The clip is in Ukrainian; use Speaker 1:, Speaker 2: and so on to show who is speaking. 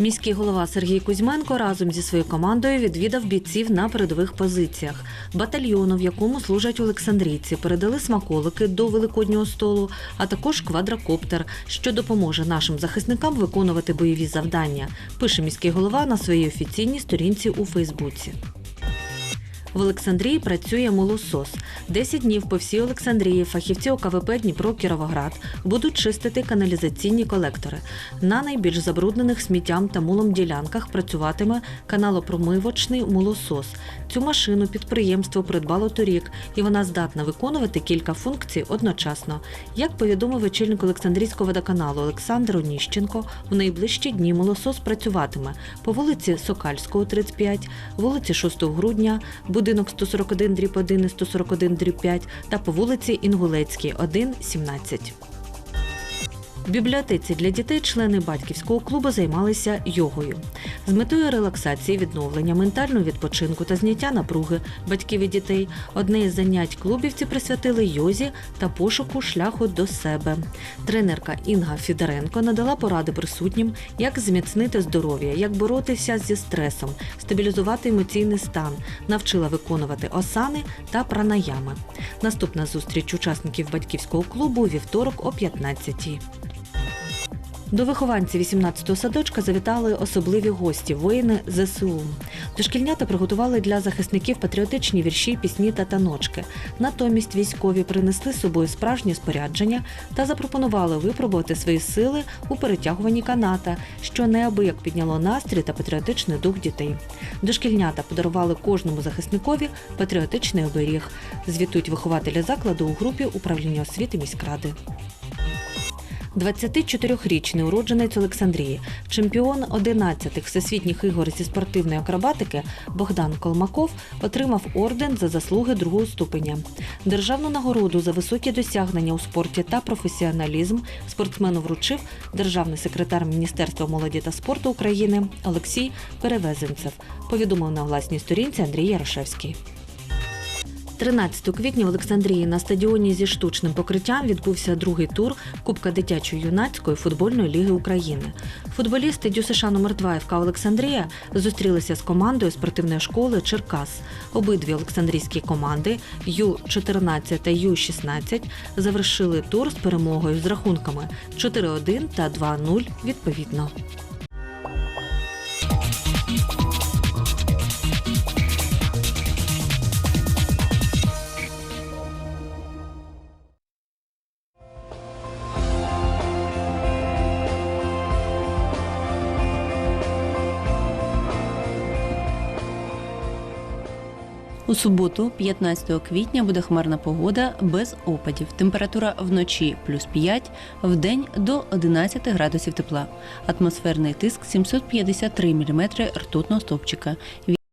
Speaker 1: Міський голова Сергій Кузьменко разом зі своєю командою відвідав бійців на передових позиціях. Батальйону, в якому служать олександрійці, передали смаколики до великоднього столу, а також квадрокоптер, що допоможе нашим захисникам виконувати бойові завдання. Пише міський голова на своїй офіційній сторінці у Фейсбуці. В Олександрії працює молосос. Десять днів по всій Олександрії фахівці ОКВП Дніпро Кіровоград будуть чистити каналізаційні колектори. На найбільш забруднених сміттям та мулом ділянках працюватиме каналопромивочний молосос. Цю машину підприємство придбало торік, і вона здатна виконувати кілька функцій одночасно. Як повідомив очільник Олександрійського водоканалу Олександр Оніщенко, в найближчі дні молосос працюватиме по вулиці Сокальського, 35, вулиці 6 грудня, будинок 141 дріб 1 і 141 дріб 5 та по вулиці Інгулецькій, 1, 17. В бібліотеці для дітей члени батьківського клубу займалися йогою. З метою релаксації, відновлення, ментального відпочинку та зняття напруги батьків і дітей одне із занять клубівці присвятили йозі та пошуку шляху до себе. Тренерка Інга Фідоренко надала поради присутнім, як зміцнити здоров'я, як боротися зі стресом, стабілізувати емоційний стан, навчила виконувати осани та пранаями. Наступна зустріч учасників батьківського клубу вівторок о 15-й. До вихованців 18-го садочка завітали особливі гості воїни ЗСУ. Дошкільнята приготували для захисників патріотичні вірші, пісні та таночки. Натомість військові принесли з собою справжнє спорядження та запропонували випробувати свої сили у перетягуванні каната, що неабияк підняло настрій та патріотичний дух дітей. Дошкільнята подарували кожному захисникові патріотичний оберіг. Звітують вихователі закладу у групі управління освіти міськради. 24-річний уродженець Олександрії, чемпіон 11-х всесвітніх ігор зі спортивної акробатики Богдан Колмаков отримав орден за заслуги другого ступеня. Державну нагороду за високі досягнення у спорті та професіоналізм спортсмену вручив державний секретар Міністерства молоді та спорту України Олексій Перевезенцев. Повідомив на власній сторінці Андрій Ярошевський. 13 квітня в Олександрії на стадіоні зі штучним покриттям відбувся другий тур Кубка дитячо-юнацької футбольної ліги України. Футболісти ДЮСШ номер 2 ФК Олександрія зустрілися з командою спортивної школи Черкас. Обидві олександрійські команди Ю-14 та Ю-16 завершили тур з перемогою з рахунками 4-1 та 2-0 відповідно.
Speaker 2: У суботу, 15 квітня, буде хмарна погода без опадів. Температура вночі плюс 5, в день до 11 градусів тепла. Атмосферний тиск 753 мм ртутного стовпчика.